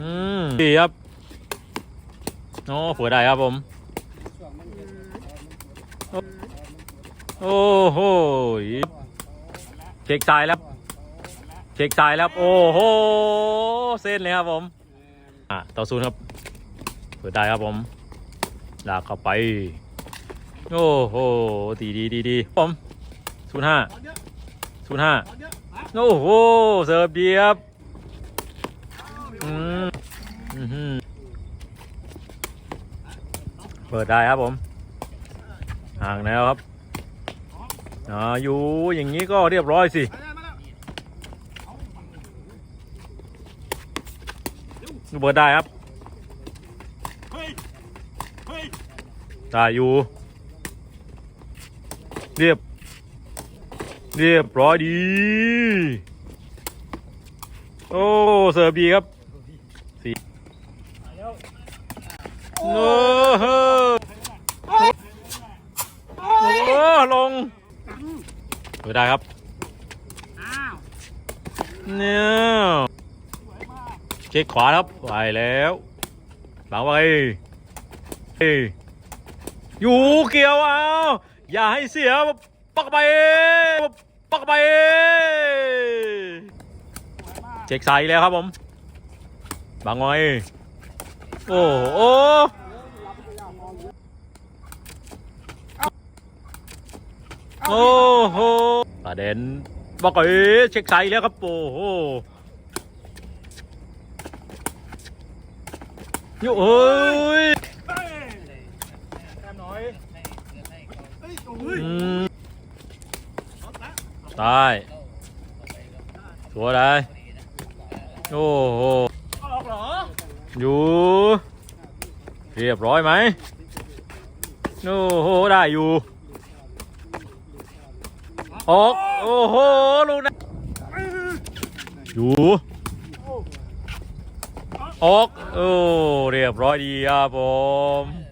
อืมดีครับโอ้เปิดได้ครับผม โอ้โหเช็คซ้ายแล้วเช็คซ้ายแล้วโอ้โหเส้นเลยครับผมอะต่อศูนย์ครับเปิดได้ครับผมลากเข้าไป โอ้โหดีดีดีดีผมศูนย์ห้าศูนย์ห้าโอ้โหเสิร์ฟดีครับ เปิดได้ครับผม ห่างแล้วครับอาอยู่อย่างนี้ก็เรียบร้อยสิเปิดได้ครับได้อยู่ เรียบ เรียบร้อยดี โอ้ เสิร์ฟดีครับ โอ้โหโอ้ลงเปิดได้ครับเนี่ยเช็คขวาครับไปแล้วหลังไปเอ้ยอยู่เกี่ยวเอาอย่าให้เสียปักไปปักไปเช็คสายแล้วครับผมบังไว้ โอ้โอ้โอ้โหประเด็นบอกเอ้ยเช็คสายอีกแล้วครับโอ้โหอยู่เอ้ยอืมตายสวยได้โอ้โห อยู่ เรียบร้อยไหมโอ้โห ได้อยู่ ออก โอ้โห ลูกนะอยู่ ออก โอ้ เรียบร้อยดีครับผม